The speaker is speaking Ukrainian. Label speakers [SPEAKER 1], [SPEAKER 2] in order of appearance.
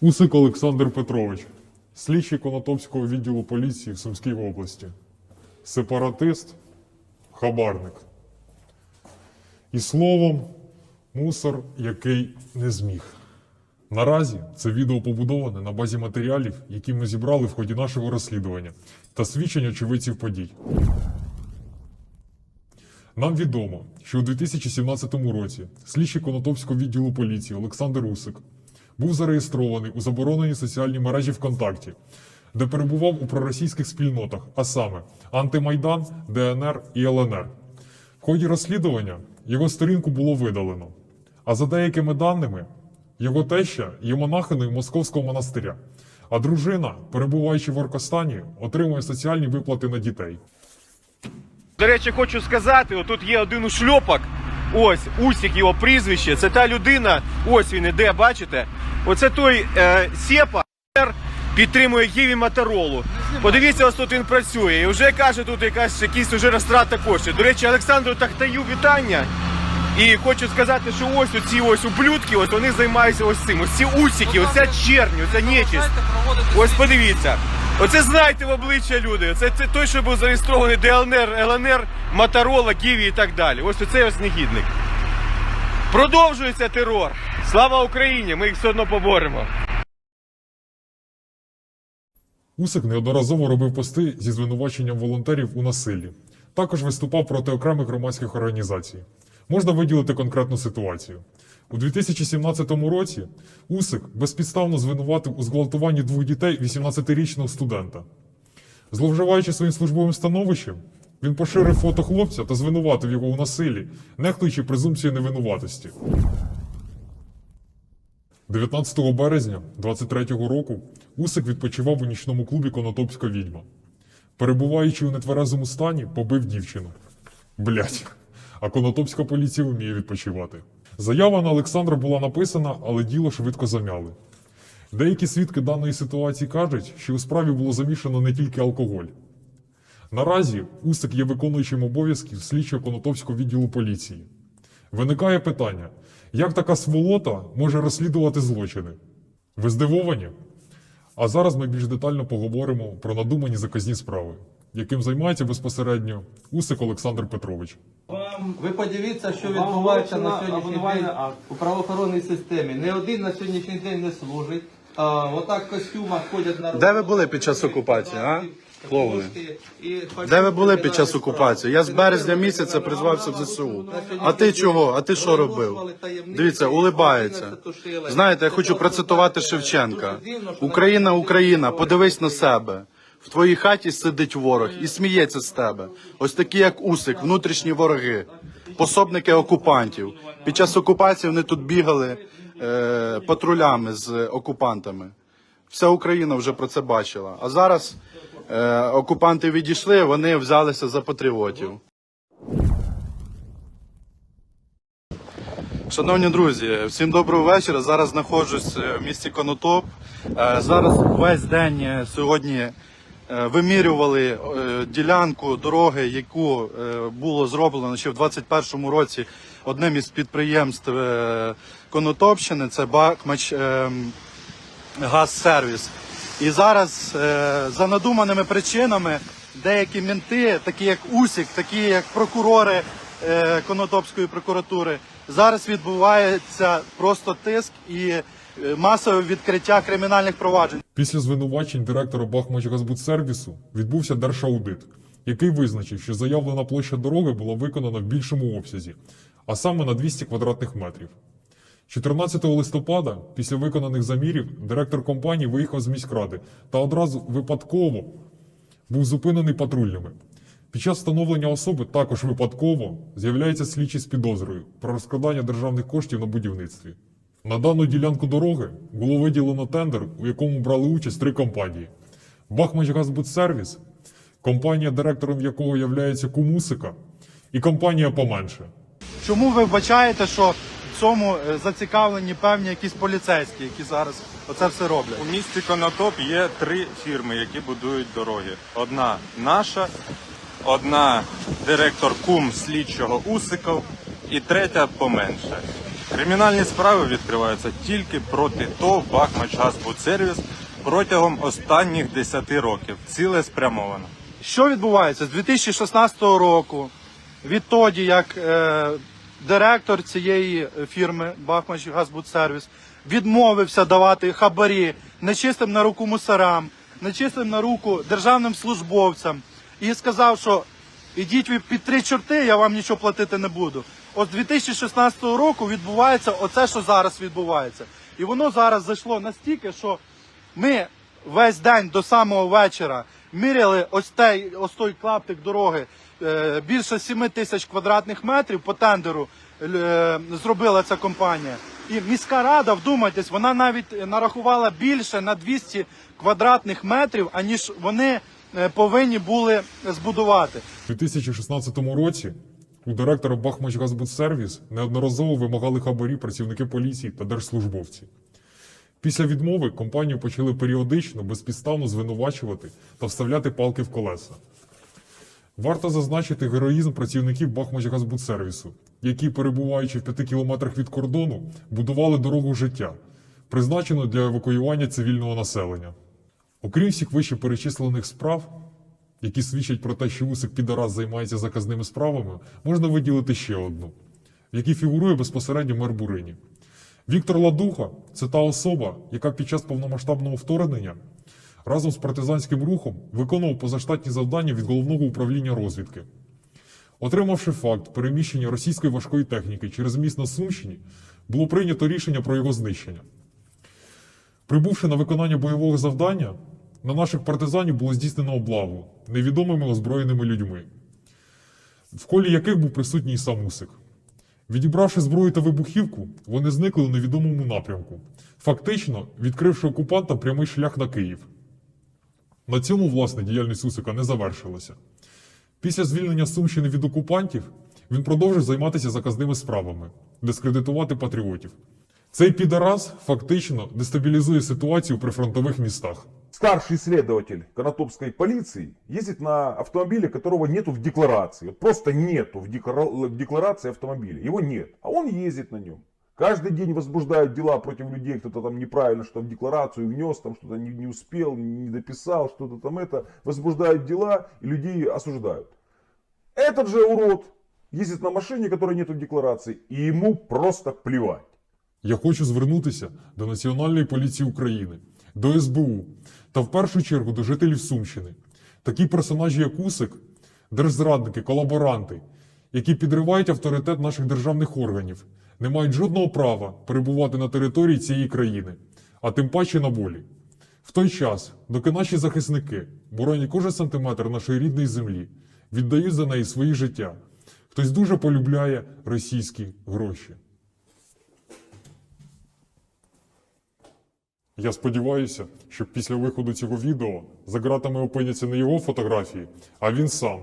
[SPEAKER 1] Усик Олександр Петрович, слідчий Конотопського відділу поліції в Сумській області, сепаратист, хабарник. І словом, мусор, який не зміг. Наразі це відео побудоване на базі матеріалів, які ми зібрали в ході нашого розслідування та свідчень очевидців подій. Нам відомо, що у 2017 році слідчий Конотопського відділу поліції Олександр Усик був зареєстрований у забороненій соціальній мережі ВКонтакті, де перебував у проросійських спільнотах, а саме Антимайдан, ДНР і ЛНР. В ході розслідування його сторінку було видалено. А за деякими даними, його теща є монахиною Московського монастиря, а дружина, перебуваючи в Оркостані, отримує соціальні виплати на дітей.
[SPEAKER 2] До речі, хочу сказати, отут є один ушльопок. Ось Усік його прізвище. Це та людина. Ось він іде, бачите? Оце той е, Сєпа підтримує Гіві Моторолу. Подивіться, ось тут він працює. І вже каже, тут якась якісь уже розтрата коштів. До речі, Олександру Тахтаю вітання. І хочу сказати, що ось оці ось ублюдки, ось вони займаються ось цим. Ось ці усіки, оця чернь, оця нечисть. Ось подивіться. Оце знайте в обличчя люди. Це, це той, що був зареєстрований ДЛНР, ЛНР, Моторола, Ківі і так далі. Ось оцей ось негідник. Продовжується терор. Слава Україні! Ми їх все одно поборемо.
[SPEAKER 1] Усик неодноразово робив пости зі звинуваченням волонтерів у насиллі. Також виступав проти окремих громадських організацій. Можна виділити конкретну ситуацію. У 2017 році Усик безпідставно звинуватив у зґвалтуванні двох дітей 18-річного студента. Зловживаючи своїм службовим становищем, він поширив фото хлопця та звинуватив його у насиллі, нехтуючи презумпцією невинуватості. 19 березня 23-го року Усик відпочивав у нічному клубі Конотопська відьма. Перебуваючи у нетверезому стані, побив дівчину. Блять, а конотопська поліція вміє відпочивати. Заява на Олександра була написана, але діло швидко замяли. Деякі свідки даної ситуації кажуть, що у справі було замішано не тільки алкоголь. Наразі Усик є виконуючим обов'язків слідчого Конотопського відділу поліції. Виникає питання, як така сволота може розслідувати злочини? Ви здивовані? А зараз ми більш детально поговоримо про надумані заказні справи, яким займається безпосередньо Усик Олександр Петрович.
[SPEAKER 3] Ви подивіться, що відбувається на сьогоднішній день у правоохоронній системі. Не один на сьогоднішній день не служить. А, отак в костюмах ходять на
[SPEAKER 4] Де ви були під час окупації, а? Клоуни. Де ви були під час окупації? Я з березня місяця призвався в ЗСУ. А ти чого? А ти що робив? Дивіться, улибається. Знаєте, я хочу процитувати Шевченка. Україна, Україна, подивись на себе. В твоїй хаті сидить ворог і сміється з тебе. Ось такі, як Усик, внутрішні вороги, пособники окупантів. Під час окупації вони тут бігали е, патрулями з окупантами. Вся Україна вже про це бачила. А зараз е, окупанти відійшли, вони взялися за патріотів. Шановні друзі, всім доброго вечора. Зараз знаходжусь е, в місті Конотоп. Е, Зараз весь день е, сьогодні вимірювали ділянку дороги, яку було зроблено ще в 2021 році одним із підприємств Конотопщини. Це Бакмач е, газсервіс. І зараз е, за надуманими причинами деякі менти, такі як Усік, такі як прокурори е, Конотопської прокуратури, зараз відбувається просто тиск і е, масове відкриття кримінальних проваджень.
[SPEAKER 1] Після звинувачень директора Бахмачгазбудсервісу відбувся держаудит, який визначив, що заявлена площа дороги була виконана в більшому обсязі, а саме на 200 квадратних метрів. 14 листопада, після виконаних замірів, директор компанії виїхав з міськради та одразу випадково був зупинений патрульними. Під час встановлення особи також випадково з'являється слідчий з підозрою про розкрадання державних коштів на будівництві. На дану ділянку дороги було виділено тендер, у якому брали участь три компанії: Бахмачгазбудсервіс, компанія, директором якого є Кумусика, і компанія поменше.
[SPEAKER 4] Чому ви вбачаєте, що цьому е, зацікавлені певні якісь поліцейські, які зараз оце все роблять?
[SPEAKER 5] У місті Конотоп є три фірми, які будують дороги. Одна наша, одна директор кум слідчого Усиков і третя поменше. Кримінальні справи відкриваються тільки проти ТОВ «Бахмачгазбудсервіс» протягом останніх 10 років. Цілеспрямовано.
[SPEAKER 4] Що відбувається з 2016 року, відтоді як е, директор цієї фірми Бахмач Газбудсервіс відмовився давати хабарі нечистим на руку мусорам, нечистим на руку державним службовцям і сказав, що ідіть ви під три чорти, я вам нічого платити не буду. От з 2016 року відбувається оце, що зараз відбувається. І воно зараз зайшло настільки, що ми весь день до самого вечора міряли ось той, ось той клаптик дороги е, більше 7 тисяч квадратних метрів по тендеру е, зробила ця компанія. І міська рада, вдумайтесь, вона навіть нарахувала більше на 200 квадратних метрів, аніж вони е, повинні були збудувати.
[SPEAKER 1] У 2016 році у директора Бахмачгазбудсервіс неодноразово вимагали хабарі працівники поліції та держслужбовці. Після відмови компанію почали періодично безпідставно звинувачувати та вставляти палки в колеса. Варто зазначити героїзм працівників Бахмачгазбудсервісу, які, перебуваючи в п'яти кілометрах від кордону, будували дорогу життя, призначену для евакуювання цивільного населення. Окрім всіх вище перечислених справ, які свідчать про те, що Усик підарас займається заказними справами, можна виділити ще одну, в якій фігурує безпосередньо мер Бурині. Віктор Ладуха це та особа, яка під час повномасштабного вторгнення разом з партизанським рухом виконував позаштатні завдання від головного управління розвідки. Отримавши факт переміщення російської важкої техніки через міст на Сумщині, було прийнято рішення про його знищення. Прибувши на виконання бойового завдання, на наших партизанів було здійснено облаву невідомими озброєними людьми, в колі яких був присутній сам Усик. Відібравши зброю та вибухівку, вони зникли у невідомому напрямку, фактично відкривши окупантам прямий шлях на Київ. На цьому, власне, діяльність Усика не завершилася. Після звільнення Сумщини від окупантів він продовжив займатися заказними справами, дискредитувати патріотів. Цей підарас фактично дестабілізує ситуацію у прифронтових містах.
[SPEAKER 6] старший следователь Конотопской полиции ездит на автомобиле, которого нету в декларации. Вот просто нету в, декора- в декларации автомобиля. Его нет. А он ездит на нем. Каждый день возбуждают дела против людей, кто-то там неправильно что в декларацию внес, там что-то не, не успел, не дописал, что-то там это. Возбуждают дела и людей осуждают. Этот же урод ездит на машине, которой нету в декларации, и ему просто плевать.
[SPEAKER 1] Я хочу звернутися до Національної поліції України, До СБУ та в першу чергу до жителів Сумщини. Такі персонажі, як Усик, держзрадники, колаборанти, які підривають авторитет наших державних органів, не мають жодного права перебувати на території цієї країни, а тим паче на волі. В той час, доки наші захисники боронять кожен сантиметр нашої рідної землі, віддають за неї свої життя, хтось дуже полюбляє російські гроші. Я сподіваюся, що після виходу цього відео за ґратами опиняться не його фотографії, а він сам.